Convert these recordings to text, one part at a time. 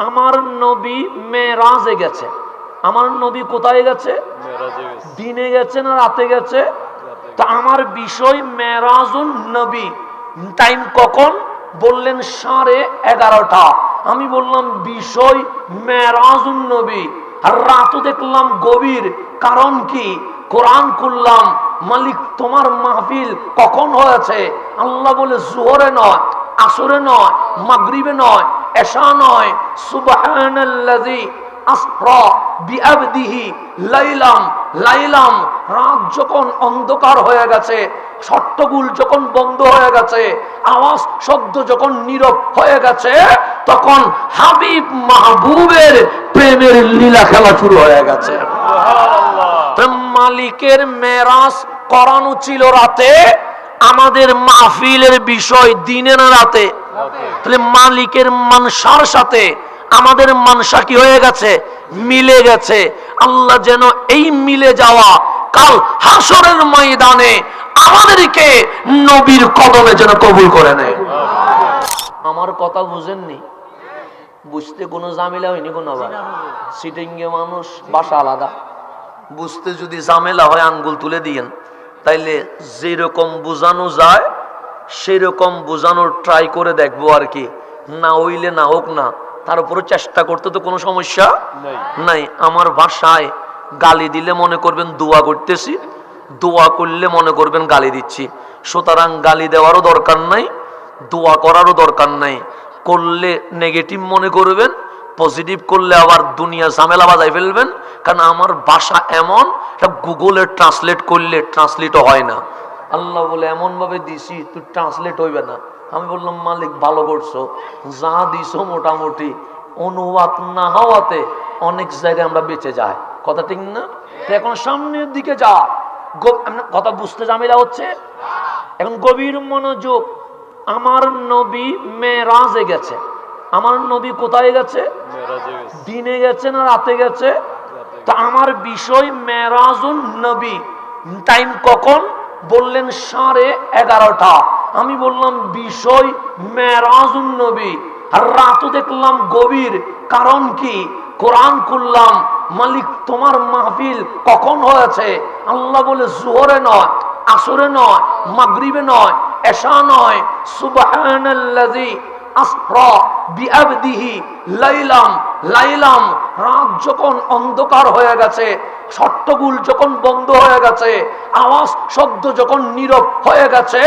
আমার নবী মেরাজে গেছে। আমার নবী কোথায় গেছে? দিনে গেছে না রাতে গেছে? তা আমার বিষয় মেরাজুন নবী। টাইম কখন? বললেন সাড়ে এগারোটা। আমি বললাম বিষয় মেরাজুন নবী। আর রাতও দেখলাম গভীর। কারণ কি? কোরআন করলাম মালিক তোমার মাহফিল কখন হয়েছে? আল্লাহ বলে জোহরে নয়। আসরে নয় মাগরিবে নয় এশা নয় সুবহানাল্লাযী আসরা বিআবদিহি লাইলাম লাইলাম রাত যখন অন্ধকার হয়ে গেছে সট্টগুল যখন বন্ধ হয়ে গেছে আওয়াজ শব্দ যখন নীরব হয়ে গেছে তখন হাবিব মাহবুবের প্রেমের লীলা খেলা শুরু হয়ে গেছে। মালিকের মেরাজ করানো ছিল রাতে। আমাদের মাহফিলের বিষয় দিনে না রাতে। তাহলে মালিকের মানসার সাথে আমাদের মানসা কি হয়ে গেছে? মিলে গেছে। আল্লাহ যেন এই মিলে যাওয়া কাল হাসরের ময়দানে আমাদেরকে নবীর কদমে যেন কবুল করে নেয়। আমার কথা বুঝেননি? বুঝতে কোনো ঝামেলা হয়নি কোনো আবার? সিটিংয়ে মানুষ বাসা আলাদা। বুঝতে যদি ঝামেলা হয়, আঙ্গুল তুলে দিয়েন। তাইলে যেরকম বোঝানো যায় সেরকম বোঝানোর ট্রাই করে দেখব আর কি। না হইলে না হোক না তার উপরে চেষ্টা করতে তো কোনো সমস্যা নাই। নাই। আমার ভাষায় গালি দিলে মনে করবেন দোয়া করতেছি দোয়া করলে মনে করবেন গালি দিচ্ছি। সুতরাং গালি দেওয়ারও দরকার নাই দোয়া করারও দরকার নাই। করলে নেগেটিভ মনে করবেন পজিটিভ করলে আবার দুনিয়া ঝামেলা বাজাই ফেলবেন। কারণ আমার ভাষা এমন গুগলে ট্রান্সলেট করলে ট্রান্সলেটও হয় না। আল্লাহ বলে এমন ভাবে দিছি, তুই ট্রান্সলেট হইবে না। আমি বললাম, মালিক, ভালো করছ। যা দিছো মোটামুটি, অনুবাদ না হওয়াতে অনেক জায়গায় আমরা বেঁচে যাই। কথা ঠিক না? এখন সামনের দিকে যা। কথা বুঝতে ঝামেলা হচ্ছে? এখন গভীর মনোযোগ আমার নবী মেরাজে গেছে। আমার নবী কোথায় গেছে? দিনে গেছে না রাতে গেছে? তা আমার বিষয় মেরাজুন নবী। টাইম কখন? বললেন সাড়ে এগারোটা। আমি বললাম বিষয় মেরাজুন নবী। আর রাতও দেখলাম গভীর। কারণ কি? কোরআন করলাম মালিক তোমার মাহফিল কখন হয়েছে? আল্লাহ বলে জোহরে নয় আসরে নয় মাগরিবে নয় এশা নয়। সুবহানাল্লাযী আসরা বিআবদিহি লাইলাম লাইলাম রাত যখন অন্ধকার হয়ে গেছে যখন বন্ধ হয়ে গেছে আওয়াজ শব্দ যখন নীরব হয়ে গেছে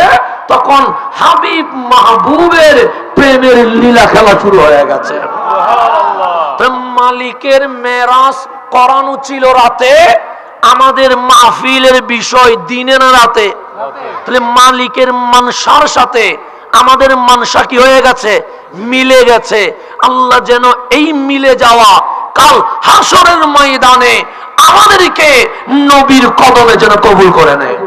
তখন হাবিব মাহবুবের প্রেমের লীলা খেলা শুরু হয়ে গেছে। মালিকের মেরাজ করানো ছিল রাতে আমাদের মাহফিলের বিষয় দিনে না রাতে। তাহলে মালিকের মানসার সাথে আমাদের মানসা কি হয়ে গেছে, মিলে গেছে। আল্লাহ যেন এই মিলে যাওয়া কাল হাসরের ময়দানে আমাদেরকে নবীর কদমে যেন কবুল করে নেয়।